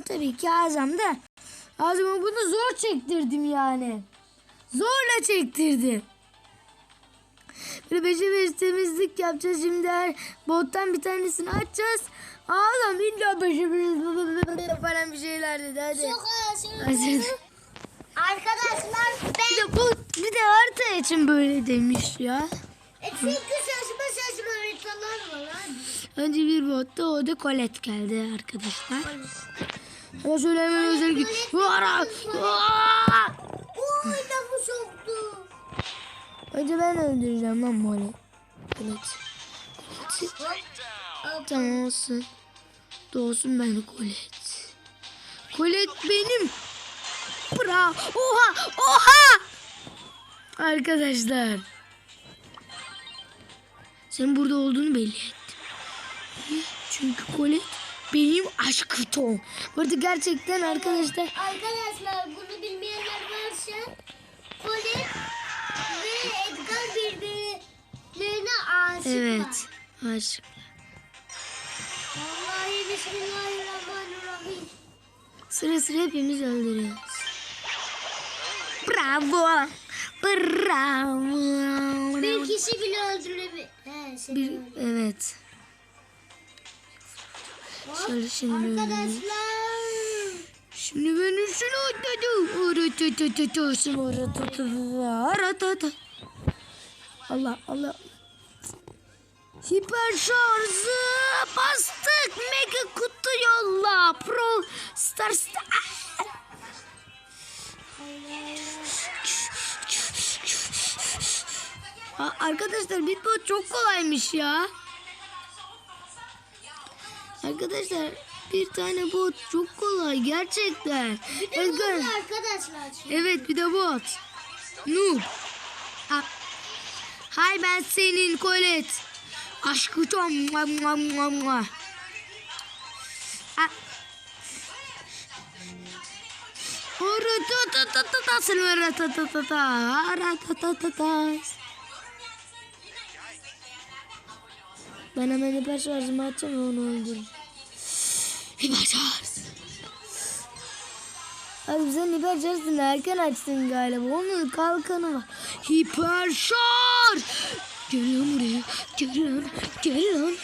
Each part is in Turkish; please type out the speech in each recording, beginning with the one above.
tabii ki Azam da. Azam'a bunu zor çektirdim yani. Zorla çektirdim. Böyle beşe beş temizlik yapacağız şimdi her bottan bir tanesini açacağız. Ağlam illa beşe beş falan bir şeyler dedi hadi. Hadi. Arkadaşlar Bir ben de bu bir de harita için böyle demiş ya. e çünkü saçma saçma haritalar var lan. Önce bir botta o da Colette geldi arkadaşlar. Ama şöyle hemen özel ki. Vara! Oy lafı soktu. Önce ben öldüreceğim lan Molly. Colette. Tamam olsun. Doğsun ben de Colette. Colette benim. Bravo. Oha! Oha! Arkadaşlar. Sen burada olduğunu belli ettim. Çünkü Colette benim aşkım. Bu arada gerçekten arkadaşlar Arkadaşlar bunu bilmeyenler varsa Colin ve Edgar birbirlerine aşıklar. evet aşık. Vallahi Bismillahirrahmanirrahim. Sıra sıra hepimiz öldürüyoruz. Bravo. Bravo. Bir kişi bile öldürebilir. He, seni Bir, öldürebilir. evet. Şöyle şimdi Arkadaşlar. Şimdi ben üstüne atladım. Aratatatatasım aratatata. Allah Allah. Hiper şarjı bastık. Mega kutu yolla. Pro Stars. Aa, Arkadaşlar Bitbot çok kolaymış ya. Arkadaşlar bir tane bot çok kolay gerçekten. Bir de burada arkadaşlar. Evet bir de bot. Noob. Ha. Hay ben senin Colette. Aşkı. Ha. Ora ta ta ta ta ta ta ta ta ta ara ta ta Ben hemen hiper şarjımı açacağım ve onu öldürürüm. Hiper şarj. Abi sen hiper şarjını erken açtın galiba. Onun kalkanı var. Hiper şarj. Geliyorum buraya. Geliyorum. Geliyorum.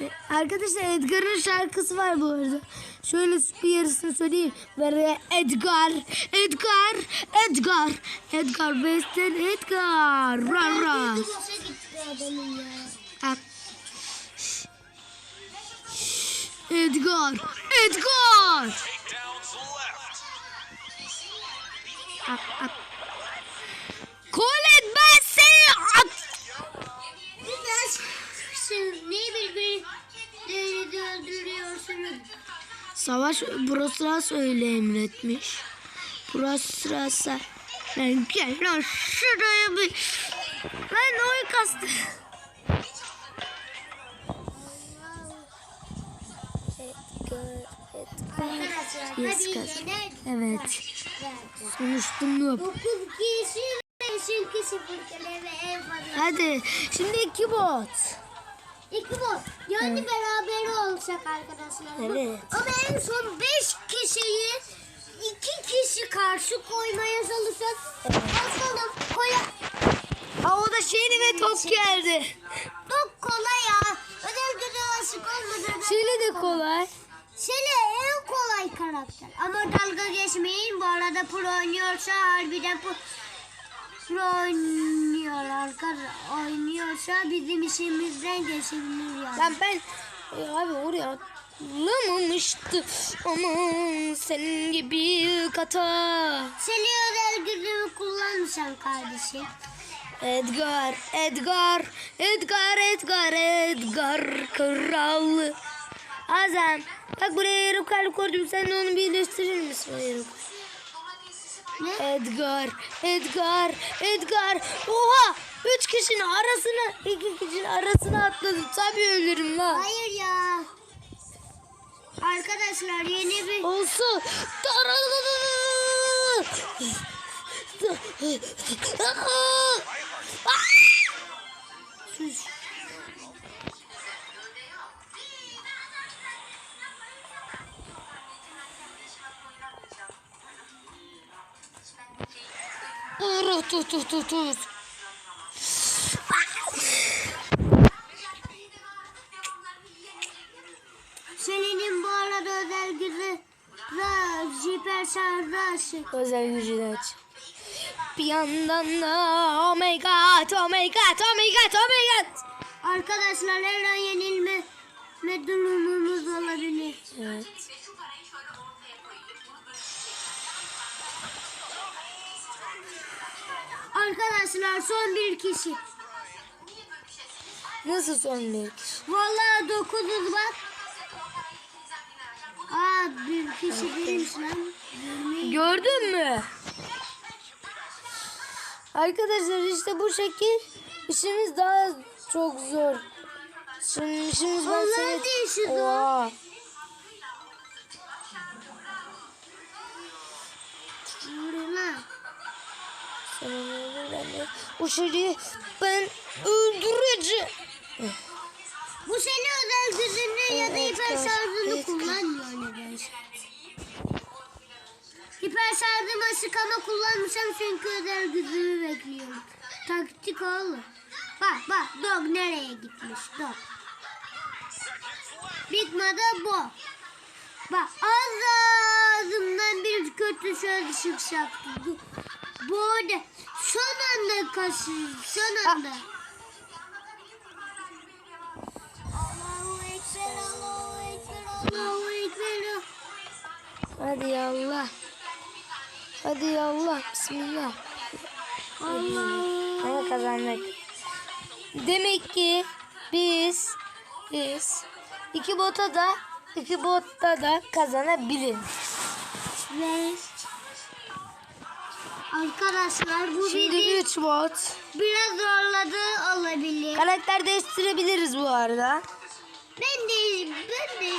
E, Arkadaşlar Edgar'ın şarkısı var bu arada. Şöyle bir yarısını söyleyeyim. Ve Edgar, Edgar, Edgar, Edgar Western Edgar. Ra ra. Edgar, Edgar. At, at. Colin ben. Savaş Brosras öyle emretmiş. Brosras'a ben gel şuraya bir ben oy kastım. Arkadaşlar Yes, tabii. Evet. Sonuçta noob. Dokuz kişi ve çünkü sıfır ve en fazla. Hadi şimdi iki bot. İki bot. Yani beraber olacak arkadaşlar. Evet. Ama en son beş kişiyi iki kişi karşı koymaya çalışacak. Bakalım koya. Aa, o da şeyini ve top geldi. Çok kolay ya. Özel gücü aşık olmadan. Şöyle de kolay. Şele en kolay karakter. Ama dalga geçmeyin. Bu arada pro oynuyorsa harbiden pro, pro oynuyor arkadaşlar. Oynuyorsa bizim işimizden geçebilir yani. Ben e, abi oraya atlamamıştı. Aman senin gibi kata. Seni özel gücümü kullanmışsın kardeşim. Edgar, Edgar, Edgar, Edgar, Edgar kral. Azam, bak buraya kalp koydum. Sen onu birleştirir misin yarım Ne? Edgar, Edgar, Edgar. Oha! Üç kişinin arasına, iki kişinin arasına atladım. Tabii ölürüm lan. Hayır ya. Arkadaşlar yeni bir Olsun. Dur dur dur dur dur. Selin'in bu arada özel gücü şarjı açık. Özel gücü aç. Bir yandan da oh my god, oh my god, oh my god, oh my god. Arkadaşlar her an yenilme durumumuz olabilir. Evet. Arkadaşlar son bir kişi. Nasıl son bir kişi? Vallahi dokuzuz bak. Aa bir kişi değilmiş lan. Gördün mü? Arkadaşlar işte bu şekil işimiz daha çok zor. Şimdi işimiz ben seni... işi zor. Oha. Yürü onu öldür, ben öldüreceğim. Bu seni özel gücünü ya da hiper şarjını kullanmıyor nedense. Hiper şarjımı açık ama kullanmışım çünkü özel gücümü bekliyorum. Taktik oğlum. Bak bak dog nereye gitmiş dog. Bitmedi bu. Bak az ağzımdan bir kötü söz çıkacaktı. Bu, bu arada son anda kaçıyor. Son anda. Allahu Ekber, Allahu Ekber, Allahu Ekber. Hadi ya Allah. Hadi ya Allah. Bismillah. Allah. Ama kazandık. Demek ki biz biz iki bota da iki botta da kazanabiliriz. Ve arkadaşlar bu Şimdi bizi 3 bot. biraz zorladı olabilir. Karakter değiştirebiliriz bu arada. Ben de ben de.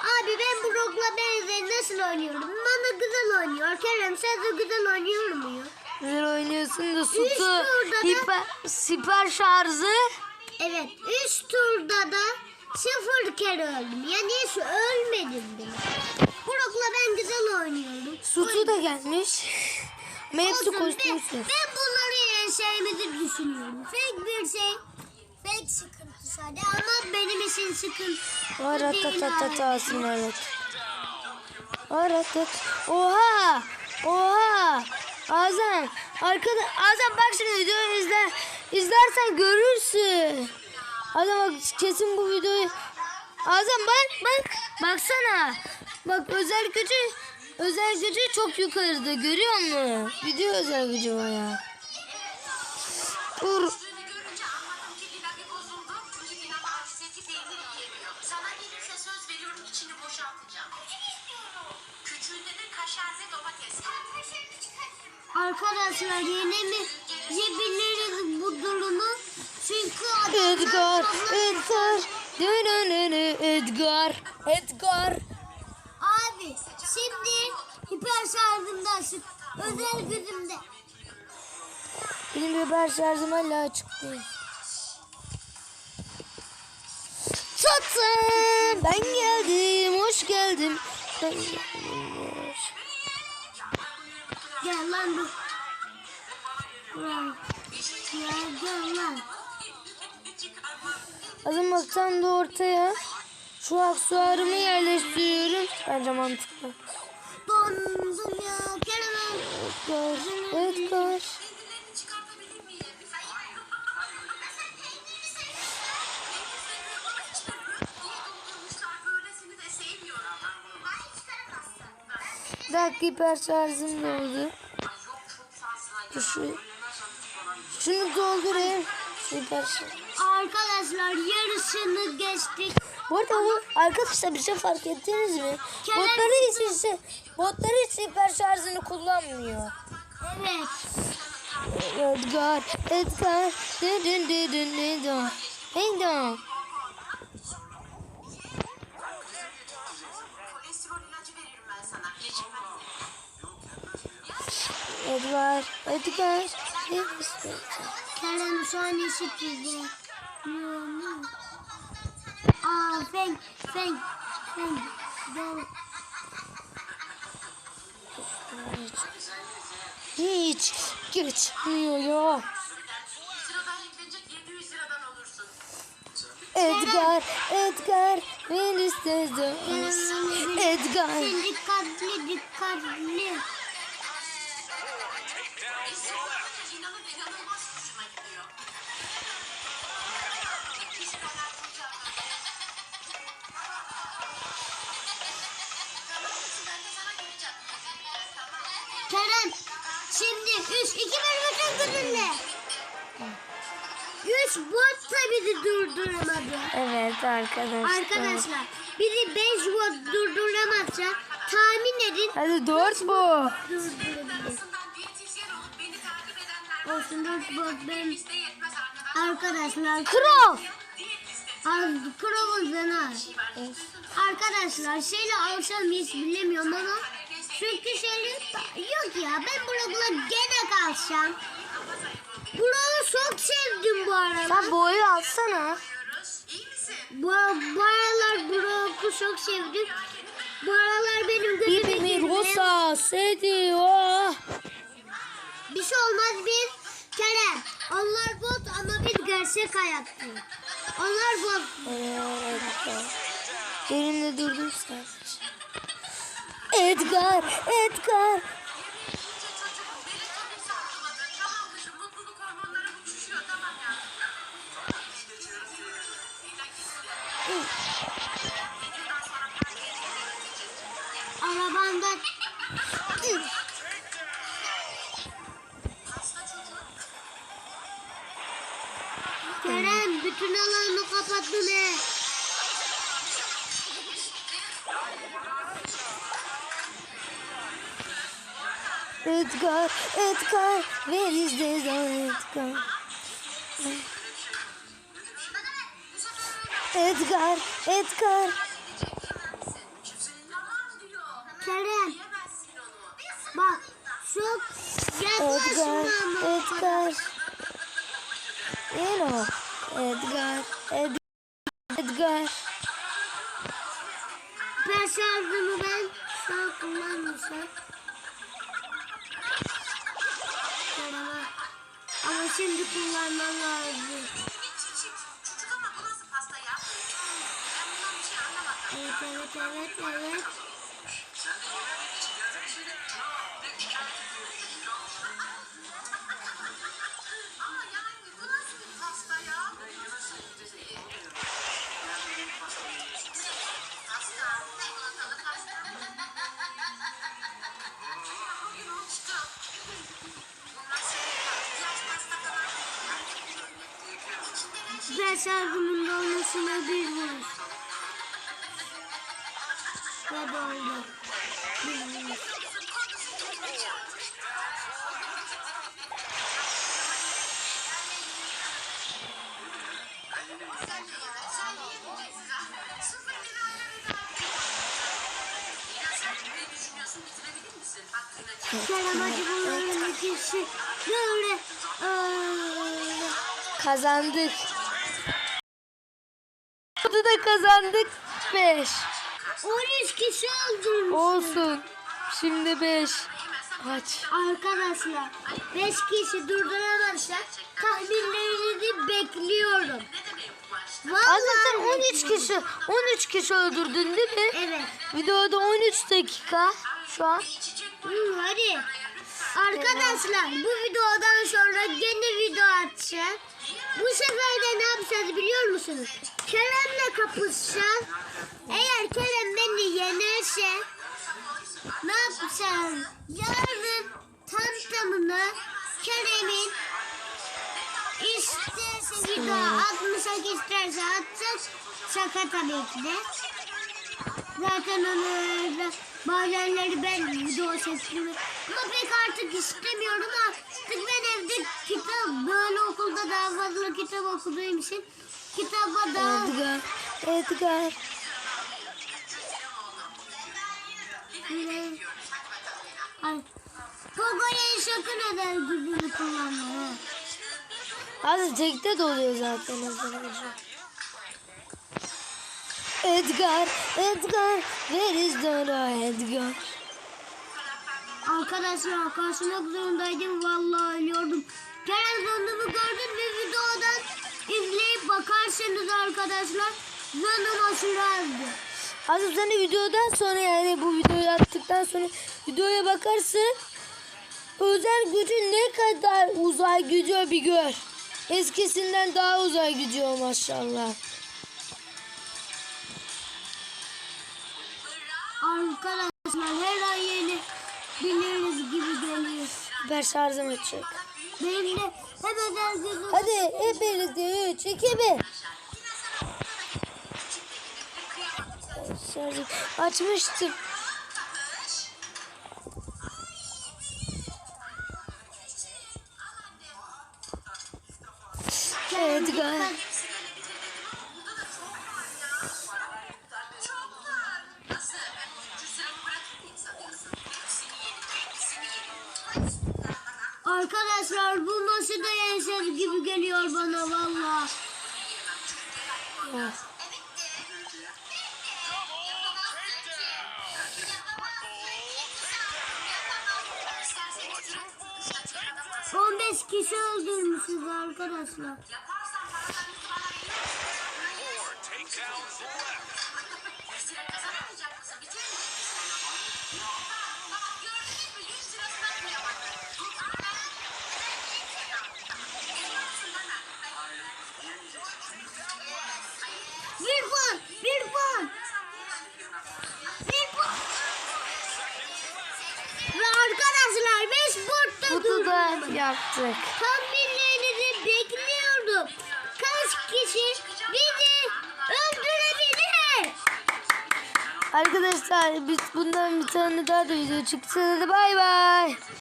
Abi ben Brock'la benzer nasıl oynuyorum? Bana güzel oynuyor. Kerem sen de güzel oynuyor mu? Güzel oynuyorsun da da- hiper, süper şarjı Evet. Üç turda da sıfır kere öldüm. Yani hiç ölmedim bile. Brock'la ben güzel oynuyorum. Sütü de gelmiş. Ama hepsi koşturmuşsun. ben bunları yeneceğimizi düşünüyorum. Fake bir şey. Fake sıkıntı sadece ama benim için sıkıntı değil. Aratatatatatasın evet. Aratat. Oha! Oha! Azam, arkada Azam bak şimdi videoyu izle. İzlersen görürsün. Azam bak kesin bu videoyu. Azam bak bak baksana. Bak özel gücü özel gücü çok yukarıda görüyor musun? Video özel gücü o ya. Dur. Yüzünü görünce anladım ki Lina bir bozuldu. Çünkü Lina maalesef peynir yiyemiyor. Sana gelirse söz veriyorum içini boşaltacağım. Küçüğünde de kaşar ve domates. Arkadaşlar yine mi yiyebiliriz bu durumu? Çünkü Edgar, Edgar, Edgar, Edgar. Şarjımda açık. Özel gücümde. Benim biber şarjım hala açık değil. Tatlım, ben geldim, hoş geldim. Ben geldim, hoş. Gel lan bu. Ya gel lan. Azım bak tam da ortaya şu aksuarımı yerleştiriyorum. Bence mantıklı. Hayır çıkaramazsın. Bir dakika hiper şarjım doldu. Şu, şunu doldurayım. Şu hiper şarj. Arkadaşlar yarısını geçtik. Bu arada bu arkadaşlar bir şey fark ettiniz mi? Botları hiç, hiç, botları hiç hiper şarjını kullanmıyor. Evet. Edgar, Edgar, dün dün dün dün dün dün. Sana. Geçmez. Edgar, Edgar. Edgar. Kerem şu an eşit bize. Aa feng feng feng. Gel. hiç geçmiyor. Sıradan yüklenecek 700 liradan olursun. Edgar, Edgar, beni istedim. Edgar. Sen dikkatli dikkatli. Gücünle. 3 bot da bizi durduramadı. Evet arkadaşlar. Arkadaşlar bizi 5 bot durduramazsa tahmin edin Hadi dört bu. durdurabilir. Olsun 4 bot ben arkadaşlar. Kral. Fena. var. Arkadaşlar şeyle alsam hiç bilemiyorum ama çünkü şeyle yok ya ben Brock'la gene kalsam. Brock'u çok sevdim bu arada. Sen boyu alsana. Diyoruz. İyi misin? Bu, bu aralar Brock'u çok sevdim. Bu aralar benim gözüme girdi. Rosa seviyor. Bir şey olmaz biz Kerem. Onlar bot ama biz gerçek hayattayız. Onlar bot. Yerinde durdum sadece. Edgar, Edgar. Çocuk. Kerem bütün alanı kapattın he. Edgar, Edgar. Where is this Edgar? Edgar, Edgar. Tamam diyor. Kerem bak çok Edgar, yaklaşma ama. Edgar. Know, Edgar, Ed Edgar. Ben şarjımı ben şu an kullanmışım. Kerem'e. Ama şimdi kullanmam lazım. Evet evet evet evet. Ben şarjımın dolmasına bir vuruş. Ve doldu. Bir vuruş. Kerem hadi bunların ikisi böyle öyle. Kazandık. Kazandık. 5. 13 kişi öldürmüş. Olsun. Şimdi 5. Kaç? Arkadaşlar 5 kişi durduramazsa tahminlerinizi bekliyorum. Aslında sen Vallahi 13 kişi 13 kişi öldürdün değil mi? Evet. Videoda 13 dakika şu an. Hı, hadi. Arkadaşlar bu videodan sonra gene video atacağım. Bu sefer de ne yapacağız biliyor musunuz? Kerem'le kapışacağız. Eğer Kerem beni yenerse ne yapacağız? Yarın tam tamına Kerem'in isterse video atmışak isterse atacak. Şaka tabii ki de. Zaten onu bazenleri ben video çektim. Ama pek artık istemiyorum artık ben evde kitap böyle okulda daha fazla kitap okuduğum için kitaba daha Edgar. Edgar. Ay, Pogo'ya sakın eder kullanma. ha. Hadi tekte de oluyor zaten arkadaşlar. Edgar, Edgar, where is the Edgar? Arkadaşlar karşılamak zorundaydım. Vallahi ölüyordum. Kerem gördüm bir videodan bakarsanız arkadaşlar zonuma sürerdi. Aslında sen de videodan sonra yani bu videoyu attıktan sonra videoya bakarsın. Özel gücü ne kadar uzay gidiyor bir gör. Eskisinden daha uzay gidiyor maşallah. Arkadaşlar her ay yeni biliriz gibi geliyor. Süper şarjım açık. De. Hadi hep birlikte 3, 2, 1. Şarjı açmıştım. Arkadaşlar bu maçı da yensek gibi geliyor bana valla. Ya. Yaparsam 15 kişi öldürmüşüz arkadaşlar. Yaptık. Tahminlerinizi bekliyordum. Kaç kişi bizi öldürebilir? Arkadaşlar biz bundan bir tane daha da video çıktı. Hadi bay bay.